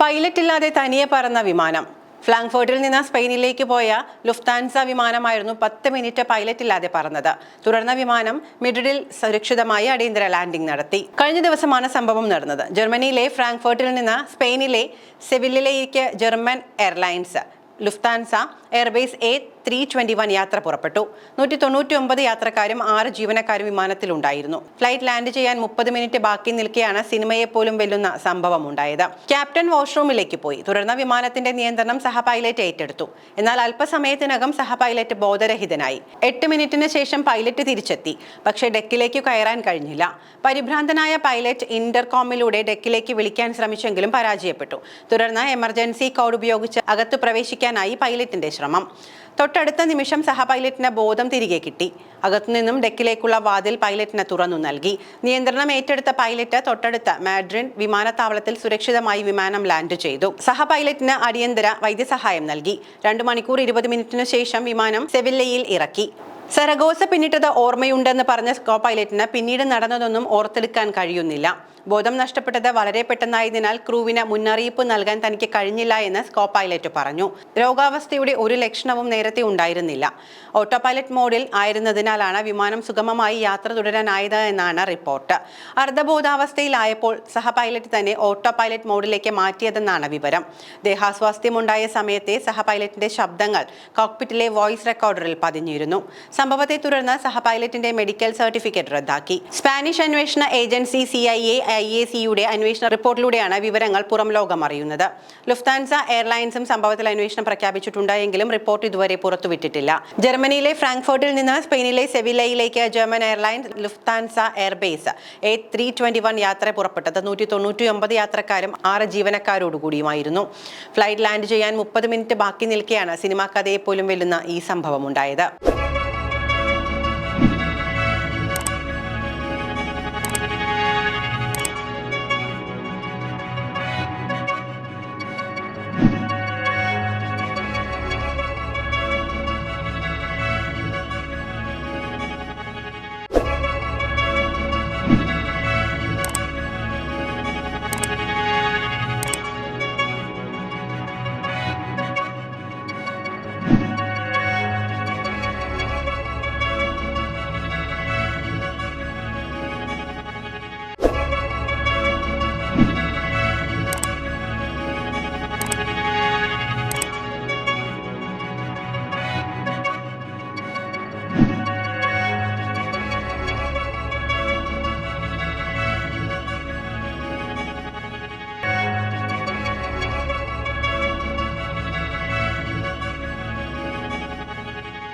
Pilot ഇല്ലാതെ തനിയെ പറന്ന വിമാനം. ഫ്രാങ്ക്ഫർട്ടിൽ നിന്ന് സ്പെയിനിലേക്ക് പോയ ലുഫ്താൻസ വിമാനമായിരുന്നു പത്ത് മിനിറ്റ് പൈലറ്റ് ഇല്ലാതെ പറന്നത്. തുടർന്ന് വിമാനം മിഡിഡിൽ സുരക്ഷിതമായി അടിയന്തര ലാൻഡിംഗ് നടത്തി. കഴിഞ്ഞ ദിവസമാണ് സംഭവം നടന്നത്. ജർമ്മനിയിലെ ഫ്രാങ്ക്ഫർട്ടിൽ നിന്ന് സ്പെയിനിലെ സെവില്ലിലേക്ക് German airlines Lufthansa airbase A three twenty one യാത്ര പുറപ്പെട്ടു. നൂറ്റി തൊണ്ണൂറ്റി ഒമ്പത് യാത്രക്കാരും ആറ് ജീവനക്കാരും വിമാനത്തിലുണ്ടായിരുന്നു. ഫ്ലൈറ്റ് ലാൻഡ് ചെയ്യാൻ മുപ്പത് മിനിറ്റ് ബാക്കി നിൽക്കെയാണ് സിനിമയെ പോലും വെല്ലുന്ന സംഭവം ഉണ്ടായത്. ക്യാപ്റ്റൻ വാഷ്റൂമിലേക്ക് പോയി. തുടർന്ന് വിമാനത്തിന്റെ നിയന്ത്രണം സഹപൈലറ്റ് ഏറ്റെടുത്തു. എന്നാൽ അല്പസമയത്തിനകം സഹപൈലറ്റ് ബോധരഹിതനായി. എട്ട് മിനിറ്റിന് ശേഷം പൈലറ്റ് തിരിച്ചെത്തി. പക്ഷേ ഡെക്കിലേക്ക് കയറാൻ കഴിഞ്ഞില്ല. പരിഭ്രാന്തനായ പൈലറ്റ് ഇന്റർകോമിലൂടെ ഡെക്കിലേക്ക് വിളിക്കാൻ ശ്രമിച്ചെങ്കിലും പരാജയപ്പെട്ടു. തുടർന്ന് എമർജൻസി കോഡ് ഉപയോഗിച്ച് അകത്ത് പ്രവേശിക്കാനായി പൈലറ്റിന്റെ ശ്രമം. തൊട്ടടുത്ത നിമിഷം സഹപൈലറ്റിന് ബോധം തിരികെ കിട്ടി. അകത്തുനിന്നും ഡെക്കിലേക്കുള്ള വാതിൽ പൈലറ്റിന് തുറന്നു നൽകി. നിയന്ത്രണം ഏറ്റെടുത്ത പൈലറ്റ് തൊട്ടടുത്ത മാഡ്രിൻ വിമാനത്താവളത്തിൽ സുരക്ഷിതമായി വിമാനം ലാൻഡ് ചെയ്തു. സഹപൈലറ്റിന് അടിയന്തര വൈദ്യസഹായം നൽകി. രണ്ടു മണിക്കൂർ ഇരുപത് മിനിറ്റിനു ശേഷം വിമാനം സെവില്ലയിൽ ഇറക്കി. സരഗോസ പിന്നിട്ടത് ഓർമ്മയുണ്ടെന്ന് പറഞ്ഞ കോ പൈലറ്റിന് പിന്നീട് നടന്നതൊന്നും ഓർത്തെടുക്കാൻ കഴിയുന്നില്ല. ബോധം നഷ്ടപ്പെട്ടത് വളരെ പെട്ടെന്നായതിനാൽ ക്രൂവിന് മുന്നറിയിപ്പ് നൽകാൻ തനിക്ക് കഴിഞ്ഞില്ല എന്ന് സ്കോ പൈലറ്റ് പറഞ്ഞു. രോഗാവസ്ഥയുടെ ഒരു ലക്ഷണവും നേരത്തെ ഉണ്ടായിരുന്നില്ല. ഓട്ടോ പൈലറ്റ് മോഡിൽ ആയിരുന്നതിനാലാണ് വിമാനം സുഗമമായി യാത്ര തുടരാനായത് എന്നാണ് റിപ്പോർട്ട്. അർദ്ധബോധാവസ്ഥയിലായപ്പോൾ സഹ പൈലറ്റ് തന്നെ ഓട്ടോ പൈലറ്റ് മോഡിലേക്ക് മാറ്റിയതെന്നാണ് വിവരം. ദേഹാസ്വാസ്ഥ്യമുണ്ടായ സമയത്തെ സഹ പൈലറ്റിന്റെ ശബ്ദങ്ങൾ കോക്പിറ്റിലെ വോയിസ് റെക്കോർഡറിൽ പതിഞ്ഞിരുന്നു. സംഭവത്തെ തുടർന്ന് സഹ പൈലറ്റിന്റെ മെഡിക്കൽ സർട്ടിഫിക്കറ്റ് റദ്ദാക്കി. സ്പാനിഷ് അന്വേഷണ agency C I A I A സിയുടെ അന്വേഷണ റിപ്പോർട്ടിലൂടെയാണ് വിവരങ്ങൾ പുറം ലോകം അറിയുന്നത് ലുഫ്താൻസ എയർലൈൻസും സംഭവത്തിൽ അന്വേഷണം പ്രഖ്യാപിച്ചിട്ടുണ്ട് എങ്കിലും റിപ്പോർട്ട് ഇതുവരെ പുറത്തുവിട്ടിട്ടില്ല. ജർമ്മനിയിലെ ഫ്രാങ്ക്ഫർട്ടിൽ നിന്ന് സ്പെയിനിലെ സെവില്ലയിലേക്ക് German airlines Lufthansa airbase A three twenty one യാത്ര പുറപ്പെട്ടത് നൂറ്റി തൊണ്ണൂറ്റി ഒമ്പത് യാത്രക്കാരും ആറ് ജീവനക്കാരോടുകൂടിയുമായിരുന്നു. ഫ്ലൈറ്റ് ലാൻഡ് ചെയ്യാൻ മുപ്പത് മിനിറ്റ് ബാക്കി നിൽക്കെയാണ് സിനിമാ കഥയെ പോലും വെല്ലുന്ന ഈ സംഭവം ഉണ്ടായത്